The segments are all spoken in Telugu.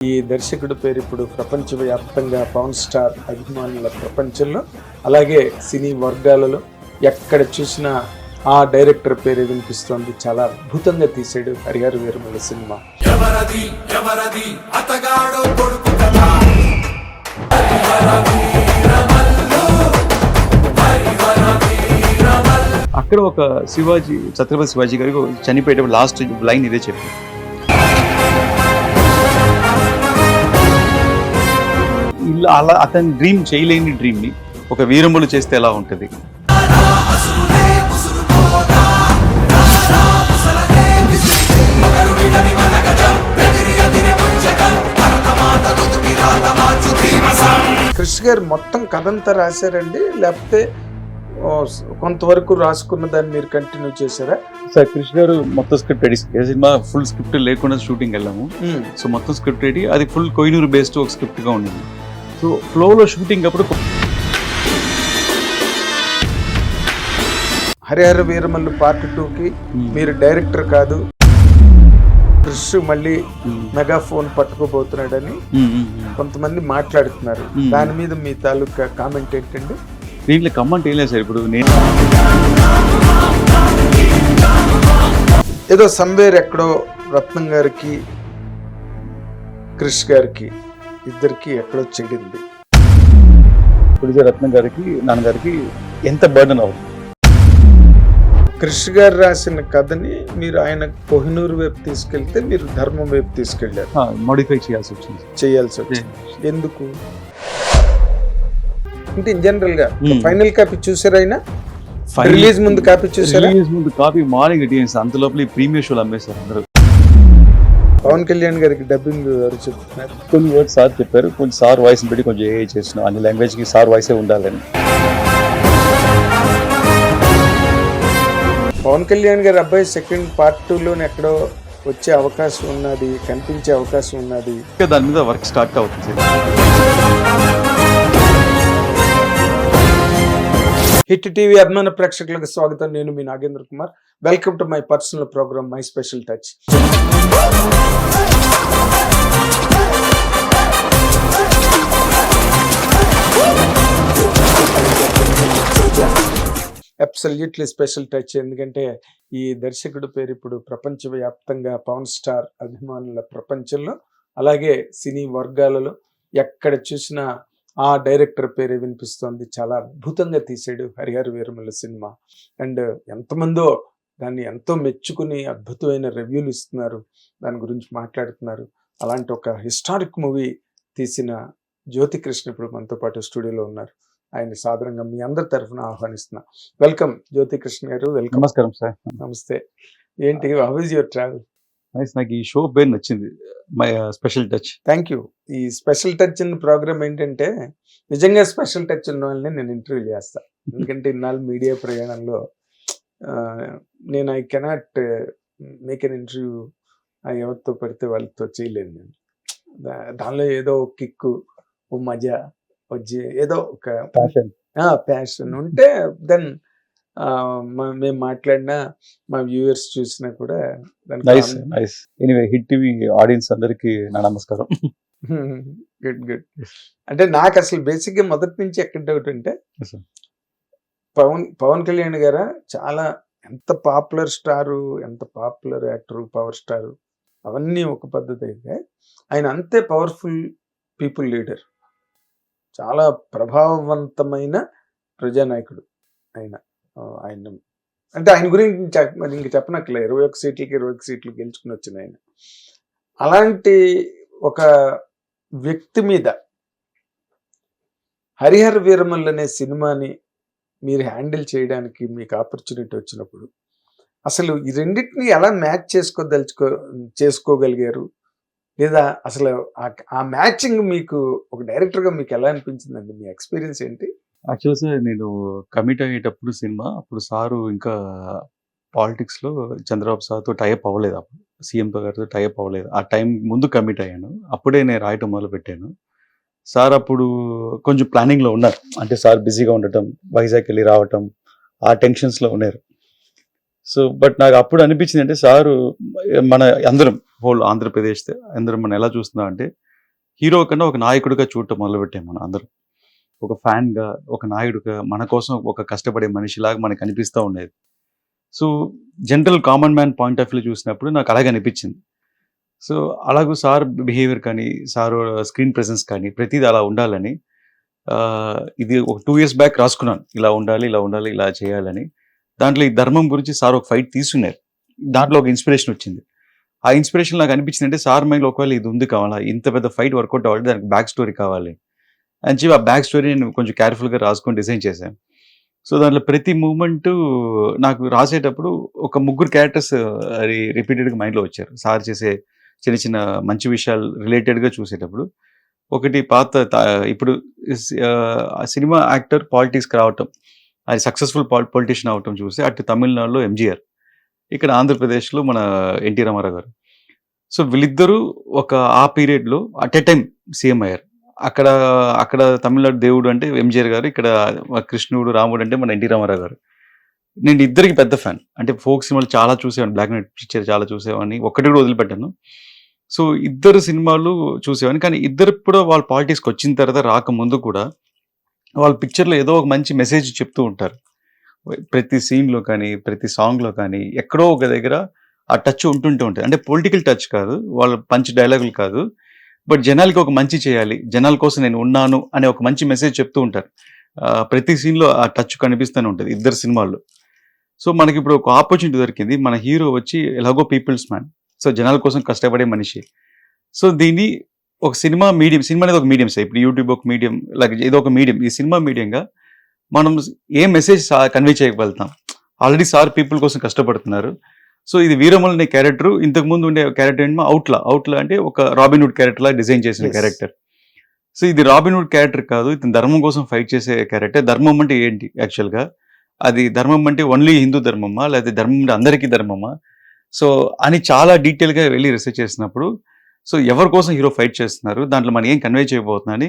ఈ దర్శకుడి పేరు ఇప్పుడు ప్రపంచవ్యాప్తంగా పవన్ స్టార్ అభిమానుల ప్రపంచంలో అలాగే సినీ వర్గాలలో ఎక్కడ చూసినా ఆ డైరెక్టర్ పేరు వినిపిస్తోంది. చాలా అద్భుతంగా తీసాడు హరిహర వీరమల సినిమా. అక్కడ ఒక శివాజీ ఛత్రపతి శివాజీ గారికి చనిపోయేటప్పుడు లాస్ట్ లైన్ ఇదే చెప్పి అలా అతని డ్రీమ్ చేయలేని డ్రీమ్ని ఒక వీరములు చేస్తే ఎలా ఉంటది? కృష్ణ గారు మొత్తం కథంతా రాశారండి. లేకపోతే కొంతవరకు రాసుకున్న దాన్ని మీరు కంటిన్యూ చేశారా? సార్ కృష్ణ గారు మొత్తం స్క్రిప్ట్ రెడీ ఏ సినిమా ఫుల్ స్క్రిప్ట్ లేకుండా షూటింగ్ వెళ్ళాము. సో మొత్తం స్క్రిప్ట్ రెడీ అది ఫుల్ కొయినూరు బేస్డ్ ఒక స్క్రిప్ట్గా ఉండింది సో ఫ్లోలో షూటింగ్ అప్పుడు హరిహర వీరమల్లు పార్ట్ టూకి మీరు డైరెక్టర్ కాదు. కృష్ మళ్ళీ మెగాఫోన్ పట్టుకోబోతున్నాడని కొంతమంది మాట్లాడుతున్నారు. Hmm. దాని మీద మీ తాలూకా కామెంట్ ఏంటండి? దీంట్లో కమ్మంటే ఏం లేదు సార్ ఇప్పుడు. నేను ఏదో సంవేర్ ఎక్కడో రత్నం గారికి క్రిష్ గారికి ఇద్దరికి ఎక్కడో చెడింది. పులిజ రత్నం గారికి నాన్నగారికి ఎంత బర్డన్ అవుతుంది? క్రిష్ గారు రాసిన కథని మీరు ఆయన కోహినూరు వైపు తీసుకెళ్తే మీరు ధర్మం వైపు తీసుకెళ్ళారు. మోడిఫై చేయాల్సి వచ్చింది. చేయాల్సి వచ్చింది. ఎందుకు? అంటే ఇన్ జనరల్గా. ఫైనల్ కాపీ చూసారా ఆయన? రిలీజ్ ముందు కాపీ చూసారా? రిలీజ్ ముందు కాపీ మార్నింగ్ అంత లోపల ప్రీమియర్ షోలు అమ్మేశారు అందరూ. పవన్ కళ్యాణ్ గారికి డబ్బింగ్ ఎవరు చెప్తున్నారు? కొన్ని వర్డ్స్ సార్ చెప్పారు. కొంచెం సార్ వాయిస్ పెట్టి కొంచెం ఏ చేస్తున్నాం. అన్ని లాంగ్వేజ్కి సార్ వాయిసే ఉండాలని. పవన్ కళ్యాణ్ గారి అబ్బాయి సెకండ్ పార్ట్ టూ లోనే ఎక్కడో వచ్చే అవకాశం ఉన్నది కనిపించే అవకాశం ఉన్నది. దాని మీద వర్క్ స్టార్ట్ అవుతుంది. హిట్ టీవీ అభిమాన ప్రేక్షకులకు స్వాగతం. నేను మీ Nagendra Kumar. Welcome to my personal programme my special touch. Absolutely special touch ఎందుకంటే ఈ దర్శకుడి పేరు ఇప్పుడు ప్రపంచవ్యాప్తంగా పవన్ స్టార్ అభిమానుల ప్రపంచంలో అలాగే సినీ వర్గాలలో ఎక్కడ చూసినా ఆ డైరెక్టర్ పేరే వినిపిస్తోంది. చాలా అద్భుతంగా తీసాడు హరిహర వీరమల సినిమా. అండ్ ఎంతమందో దాన్ని ఎంతో మెచ్చుకుని అద్భుతమైన రివ్యూలు ఇస్తున్నారు. దాని గురించి మాట్లాడుతున్నారు. అలాంటి ఒక హిస్టారిక్ మూవీ తీసిన జ్యోతి కృష్ణ ఇప్పుడు మనతో పాటు స్టూడియోలో ఉన్నారు. ఆయన సాధారణంగా మీ అందరి తరఫున ఆహ్వానిస్తున్నా. వెల్కమ్ జ్యోతి కృష్ణ గారు వెల్కమ్. నమస్కారం సార్. నమస్తే. ఏంటి how is your travel nice. నాకు ఈ షో పేరు నచ్చింది. My special touch. Thank you. ఈ స్పెషల్ టచ్ ఉన్న ప్రోగ్రామ్ ఏంటంటే నిజంగా స్పెషల్ టచ్ ఉన్న వాళ్ళని నేను ఇంటర్వ్యూ చేస్తా. ఎందుకంటే ఇన్నాళ్ళు మీడియా ప్రయాణంలో నేను I cannot make an interview ఎవరితో పడితే వాళ్ళతో చేయలేను నేను. దానిలో ఏదో ఒక కిక్కు ఓ మజా వచ్చి ఏదో ఒక ప్యాషన్ ప్యాషన్ ఉంటే దెన్ మేము మాట్లాడినా మా వ్యూవర్స్ చూసినా కూడా nice nice anyway hit TV audience అందరికి నా నమస్కారం. గుడ్ గుడ్ అంటే నాకు అసలు బేసిక్గా మొదటి నుంచి ఎక్కడ డౌట్ అంటే. పవన్ పవన్ కళ్యాణ్ గారా చాలా ఎంత పాపులర్ స్టారు ఎంత పాపులర్ యాక్టర్ పవర్ స్టార్ అవన్నీ ఒక పద్ధతి అయితే ఆయన అంతే పవర్ఫుల్ పీపుల్ లీడర్ చాలా ప్రభావవంతమైన ప్రజానాయకుడు ఆయన. ఆయన అంటే ఆయన గురించి మరి ఇంక చెప్పనక్కలే ఇరవై ఒక సీట్లకి ఇరవై ఒక సీట్లు గెలుచుకుని వచ్చిన ఆయన. అలాంటి ఒక వ్యక్తి మీద హరిహర వీరమల్ అనే సినిమాని మీరు హ్యాండిల్ చేయడానికి మీకు ఆపర్చునిటీ వచ్చినప్పుడు అసలు ఈ రెండింటిని ఎలా మ్యాచ్ చేసుకోదలుచుకో చేసుకోగలిగారు? లేదా అసలు ఆ- ఆ మ్యాచింగ్ మీకు ఒక డైరెక్టర్గా మీకు ఎలా అనిపించిందండి? మీ ఎక్స్పీరియన్స్ ఏంటి? యాక్చువల్ సార్ నేను కమిట్ అయ్యేటప్పుడు సినిమా అప్పుడు సారు ఇంకా పాలిటిక్స్లో చంద్రబాబు సార్తో టైప్ అవ్వలేదు. అప్పుడు సీఎం గారితో టైప్ అవ్వలేదు. ఆ టైం ముందు కమిట్ అయ్యాను. అప్పుడే నేను రాయటం మొదలు పెట్టాను సార్ అప్పుడు కొంచెం ప్లానింగ్లో ఉన్నారు. అంటే సార్ బిజీగా ఉండటం వైజాగ్ వెళ్ళి రావటం ఆ టెన్షన్స్లో ఉన్నారు. సో బట్ నాకు అప్పుడు అనిపించింది అంటే సారు మన అందరం హోల్ ఆంధ్రప్రదేశ్ అందరం మనం ఎలా చూస్తున్నాం అంటే హీరో కన్నా ఒక నాయకుడిగా చూడటం మొదలుపెట్టాం మనం అందరం. ఒక ఫ్యాన్గా ఒక నాయుడుగా మన కోసం ఒక కష్టపడే మనిషిలాగా మనకు అనిపిస్తూ ఉండేది. So general common man point of view చూసినప్పుడు నాకు అలాగే అనిపించింది. సో అలాగూ సార్ బిహేవియర్ కానీ సార్ స్క్రీన్ ప్రెసెన్స్ కానీ ప్రతిదీ అలా ఉండాలని ఇది ఒక టూ ఇయర్స్ బ్యాక్ రాసుకున్నాను. ఇలా ఉండాలి ఇలా ఉండాలి ఇలా చేయాలని. దాంట్లో ఈ ధర్మం గురించి సార్ ఒక ఫైట్ తీసుకున్నారు. దాంట్లో ఒక ఇన్స్పిరేషన్ వచ్చింది. ఆ ఇన్స్పిరేషన్ నాకు అనిపించింది అంటే సార్ మైండ్ ఒకవేళ ఇది ఉంది కావాలా ఇంత పెద్ద ఫైట్ వర్కౌట్ అవ్వాలి దానికి బ్యాక్ స్టోరీ కావాలి. అని చెప్పి ఆ బ్యాక్ స్టోరీ నేను కొంచెం కేర్ఫుల్గా రాసుకొని డిజైన్ చేశాను. సో దాంట్లో ప్రతి మూమెంట్ నాకు రాసేటప్పుడు ఒక ముగ్గురు క్యారెక్టర్స్ అది రిపీటెడ్గా మైండ్లో వచ్చారు. సార్ చేసే చిన్న చిన్న మంచి విషయాలు రిలేటెడ్గా చూసేటప్పుడు. ఒకటి పాత ఇప్పుడు సినిమా యాక్టర్ పాలిటిక్స్కి రావటం అది సక్సెస్ఫుల్ పొలిటీషియన్ అవటం చూస్తే అటు తమిళనాడులో ఎంజీఆర్ ఇక్కడ ఆంధ్రప్రదేశ్లో మన ఎన్టీ రామారావు గారు సో వీళ్ళిద్దరూ ఒక ఆ పీరియడ్లో అట్ ఎ టైం సీఎం అయ్యారు అక్కడ అక్కడ తమిళనాడు దేవుడు అంటే ఎంజిఆర్ గారు ఇక్కడ కృష్ణుడు రాముడు అంటే మన ఎన్టీ రామారావు గారు. నేను ఇద్దరికి పెద్ద ఫ్యాన్. అంటే ఫోక్ సినిమాలు చాలా చూసేవాడిని బ్లాక్ అండ్ వైట్ పిక్చర్ చాలా చూసేవాడిని ఒక్కటి కూడా వదిలిపెట్టాను. సో ఇద్దరు సినిమాలు చూసేవాడిని కానీ ఇద్దరు కూడా వాళ్ళ పాలిటిక్స్కి వచ్చిన తర్వాత రాకముందు కూడా వాళ్ళ పిక్చర్లో ఏదో ఒక మంచి మెసేజ్ చెప్తూ ఉంటారు. ప్రతి సీన్లో కానీ ప్రతి సాంగ్లో కానీ ఎక్కడో ఒక దగ్గర ఆ టచ్ ఉంటుంటే ఉంటుంది అంటే పొలిటికల్ టచ్ కాదు వాళ్ళ పంచ్ డైలాగులు కాదు. బట్ జనాలకి ఒక మంచి చేయాలి. జనాల కోసం నేను ఉన్నాను అనే ఒక మంచి మెసేజ్ చెప్తూ ఉంటారు. ప్రతి సీన్లో ఆ టచ్ కనిపిస్తూనే ఉంటుంది ఇద్దరు సినిమాల్లో. సో మనకి ఇప్పుడు ఒక ఆపర్చునిటీ దొరికింది. మన హీరో వచ్చి ఎలాగో పీపుల్స్ మ్యాన్. సో జనాల కోసం కష్టపడే మనిషి. సో దీన్ని ఒక సినిమా మీడియం సినిమా అనేది ఒక మీడియం సార్. ఇప్పుడు యూట్యూబ్ ఒక మీడియం లైక్ ఏదో ఒక మీడియం. ఈ సినిమా మీడియంగా మనం ఏ మెసేజ్ కన్వే చేయగలుగుతాం. ఆల్రెడీ సార్ పీపుల్ కోసం కష్టపడుతున్నారు. సో ఇది వీరమల్ అనే క్యారెక్టర్ ఇంతకు ముందు ఉండే క్యారెక్టర్ ఏంటో అవుట్లా అవుట్లా అంటే ఒక రాబిన్వుడ్ క్యారెక్టర్ లా డిజైన్ చేసిన. క్యారెక్టర్ సో ఇది రాబిన్వుడ్ క్యారెక్టర్ కాదు ఇతను ధర్మం కోసం ఫైట్ చేసే క్యారెక్టర్ ధర్మం అంటే ఏంటి యాక్చువల్గా అది ధర్మం అంటే ఓన్లీ హిందూ ధర్మమా? లేకపోతే ధర్మం అంటే అందరికీ ధర్మమా? సో అని చాలా డీటెయిల్గా వెళ్ళి రీసెర్చ్ చేసినప్పుడు సో ఎవరి కోసం హీరో ఫైట్ చేస్తున్నారు? దాంట్లో మనం ఏం కన్వే చేయబోతున్నాని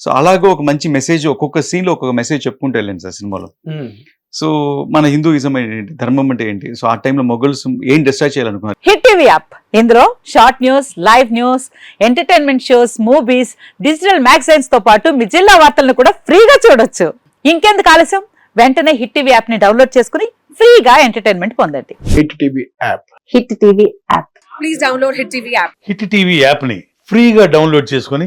సో అలాగే ఒక మంచి మెసేజ్ ఒక్కొక్క సీన్లో ఒక్కొక్క మెసేజ్ చెప్పుకుంటూ వెళ్ళండి సార్ సినిమాలో. ఉమ్. సో మన హిందూయిజం ఏంటి ధర్మం అంటే ఏంటి? సో ఆ టైంలో మొఘల్స్ ఏం డిస్ట్రాయ్ చేయాలనుకున్నారు? Hit TV app. ఇందులో short news live news entertainment shows movies digital మ్యాగజైన్స్తో పాటు మీ జిల్లా వార్తలను కూడా ఫ్రీగా చూడొచ్చు. ఇంకెందుకు ఆలస్యం? వెంటనే హిట్ టీవీ యాప్ని డౌన్లోడ్ చేసుకుని ఫ్రీగా ఎంటర్టైన్మెంట్ పొందండి. Hit TV app. Hit TV app. Please download Hit TV app. Hit TV యాప్ని ఫ్రీగా డౌన్లోడ్ చేసుకొని